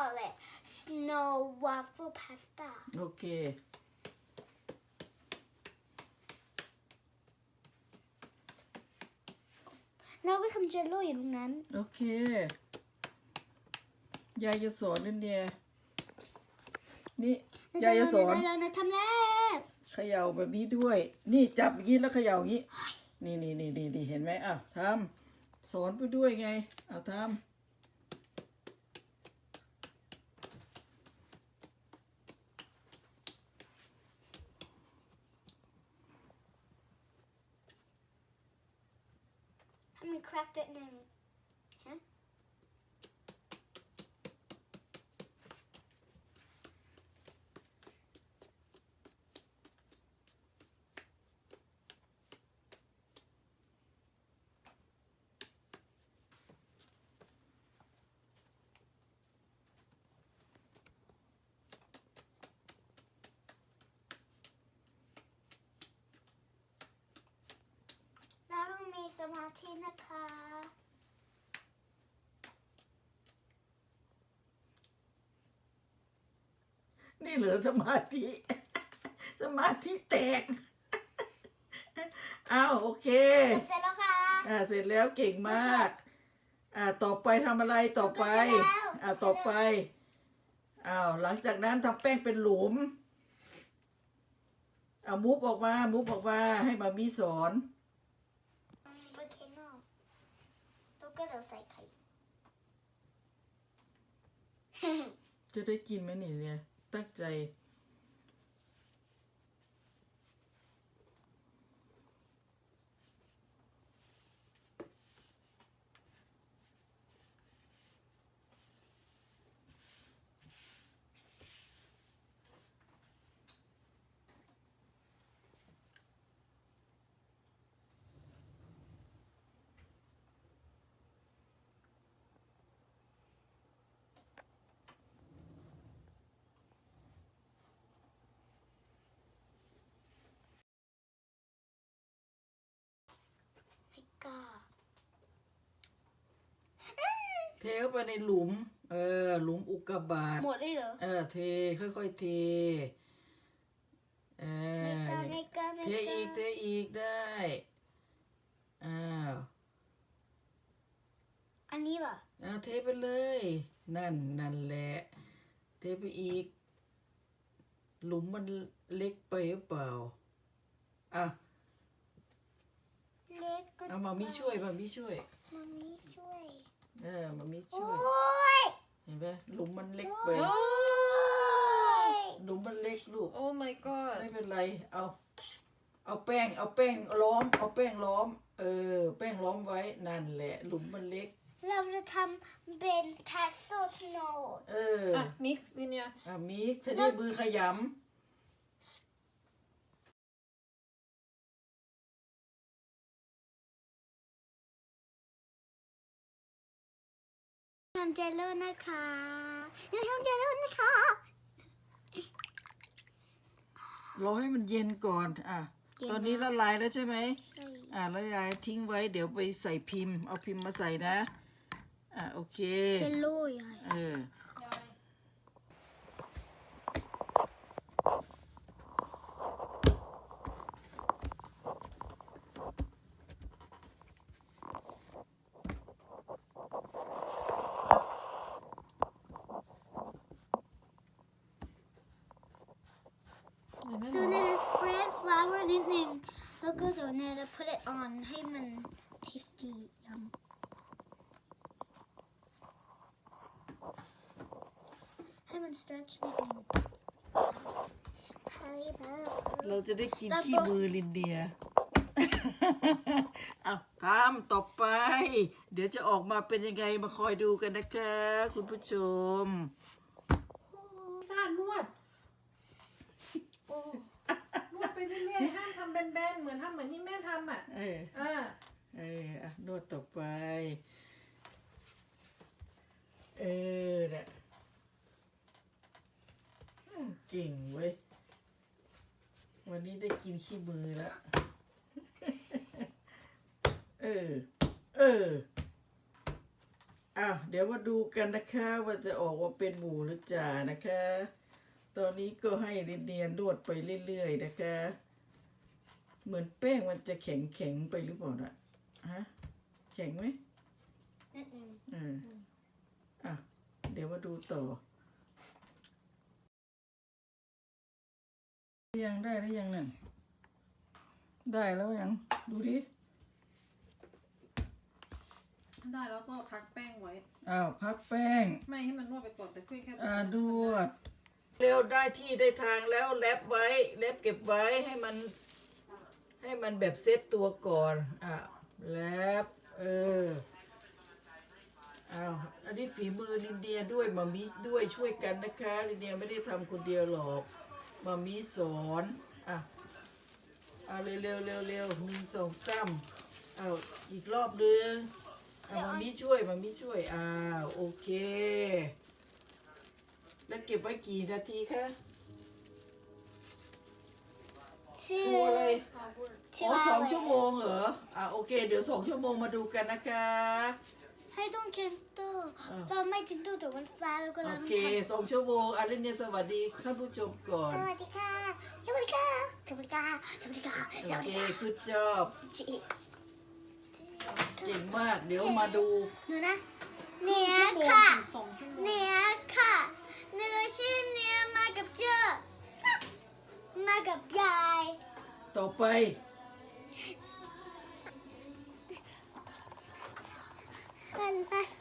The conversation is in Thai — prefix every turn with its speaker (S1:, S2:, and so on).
S1: call it snow waffle pasta
S2: โอเค
S1: แล้วก็ทำเจลโล่อยู่ตรงนั้น
S2: โอเคยายจะสอนนิดเดียนี่ยายจะสอน
S1: แล้วนะทำแล้ว
S2: เขย่าแบบนี้ด้วย นี่จับอย่างนี้แล้วเขย่าอย่างนี้ นี่นี่นี่นี่นี่เห็นไหมอะทำสอนไปด้วยไงอะท
S1: ให้มัน cracked it หนึ่งฮะ แล้วต้องมี สมาธินะคะำ
S2: นี่เหลือสมาธิ สมาธิแตก อ้าวโอเค
S1: เสร็จแล้วค่ะ
S2: อ่าเสร็จแล้วเก่งมาก อ่าต่อไปทำอะไรต่อไป
S1: เสร็จแล้ว
S2: อ่าต่อไปอ้าวหลังจากนั้นทำแป้งเป็นหลุมเอามุบออกมา มุบออกมา ให้มามีสอน
S1: เบอร์เคนอลแล้ว ก็จะใส่ไข่
S2: จะได้กินไหมเนี่ยตั้งใจ เทเข้าไปในหลุม เออ หลุมอุกกาบาต
S1: หมดเลยเหรอ
S2: เออ เทค่อยๆเท เอ
S1: ไม่
S2: อก
S1: ล้าไม่กล้าไม่
S2: เท
S1: กล้า
S2: อีกเทอีกได้อ้าว
S1: อันนี้ป่ะ
S2: อ่าเทไปเลย นั่นนั่นแหละ เทไปอีก หลุมมันเล็กไปหรือเปล่าอะ
S1: เล็กก็
S2: เอามามีช่วยมามีช่วย
S1: มามีช่วย
S2: เออมามี
S1: โอ้
S2: ช่วย
S1: ย
S2: เห็นไหมหลุมมันเล็กไป
S1: โอ้ย
S2: หลุมมันเล็กลูก
S3: Oh my god
S2: ไม่เป็นไร เอา เอาแป้ง เอาแป้งล้อม เอาแป้งล้อม เออ แป้งล้อมไว้นั่นแหละ หลุมมันเล็ก
S1: เราจะทำเป็น castle snow
S2: เออ
S3: อะ mix วินยา
S2: อะมีเธอได้มือขย
S1: ทำเจลโล่นะคะยังทำเจลโล่นะคะำ
S2: รอให้มันเย็นก่อน อะตอนนี้ละลายแล้วใช่ไหม
S1: ใช่
S2: อะละลายทิ้งไว้เดี๋ยวไปใส่พิมพ์ เอาพิมพ์มาใส่นะ อะโอเค
S1: เจลโล่ใหญ่
S2: เออ
S1: so เนี่ยจะ spread flour นิดนึง แล้วก็เดี๋ยวเนี่ยจะ put it on ให้มัน tasty ยำให้มัน stretch นิดนึง
S2: เราจะได้กิน
S1: แต่
S2: ขี้
S1: บอก
S2: มือลินเดียเอาทำต่อไป เดี๋ยวจะออกมาเป็นยังไงมาคอยดูกันนะคะ คุณผู้ชม
S3: ซ่านวด โอ้ นวดไปเรื่อยๆ ห้ามทำแบนๆเหมือนทำเหมือนที่แม่ทำอะ
S2: เออ
S3: อ่า
S2: เอออะนวดต่อไป เออเนี่ยอืมเก่งเว้ย วันนี้ได้กินขี้มือแล้ว เออ เออ อะ เดี๋ยวมาดูกันนะคะ ว่าจะออกมาเป็นหมูหรือจ่านะคะ ตอนนี้ก็ให้เนียนๆนวดไปเรื่อยๆนะคะ เหมือนแป้งมันจะแข็งแข็งๆไปหรือเปล่าน่ะฮะแข็งไหม
S1: นิดนึง
S2: เอออะเดี๋ยวมาดูต่อ ยังได้หรือยังนั่นได้แล้วยัง ดูดิ
S3: ได้แล้วก็พักแป้งไว้
S2: อ้าว พักแป้ง
S3: ไม่ให้มันนวดไปก่อนแต่คุยแค่
S2: อ่าดวด เร็วได้ที่ได้ทางแล้วแลบไว้แลบเก็บไว้ให้มัน ให้มันแบบเซตตัวก่อนอะแลบเอออ้าวอันนี้ฝีมือลินเดียด้วยมามิด้วยช่วยกันนะคะลินเดียไม่ได้ทำคนเดียวหรอกมามิสอนอะอะเร็วเร็วเร็วเร็วหนึ่งสองสามเอาอีกรอบหนึ่งอะมามิช่วยมามิช่วยอ้าวโอเค แล้วเก็บไว้กี่นาทีคะ
S1: ชื่อ
S2: ตัวอะไร
S1: ชื่
S2: อ๋อ
S1: ว่า
S2: สองชั่วโมงเหรอ อะโอเค เดี๋ยวสองชั่วโมงมาดูกันนะคะ
S1: ให้ต้องเช็ดตู้
S2: อ้าว
S1: ตอนไม่เช็ดตู้เดี๋ยวมันฟ้าแล้วก็
S2: โอ
S1: เรา
S2: เคสองชั่วโมงอารินเนียสวัสดีท่านผู้ชมก่อน
S1: สวัสดีค่ะ สวัสดีค่ะ สวัสดีค่ะ สวัสดีค่ะส
S2: โอ
S1: วัส
S2: เค
S1: ดีค่ะ
S2: คือจอบ
S1: จี
S2: เก่งมาก เดี๋ยวมาดู
S1: หนูนะเนีย
S3: ชั่วโมง
S1: ค่ะ
S3: ถึงสองชั่วโมง
S1: เนียค่ะเนื้อชื่อเนียมากับเจ้ามากับยาย
S2: ต่อไป
S1: ไปไป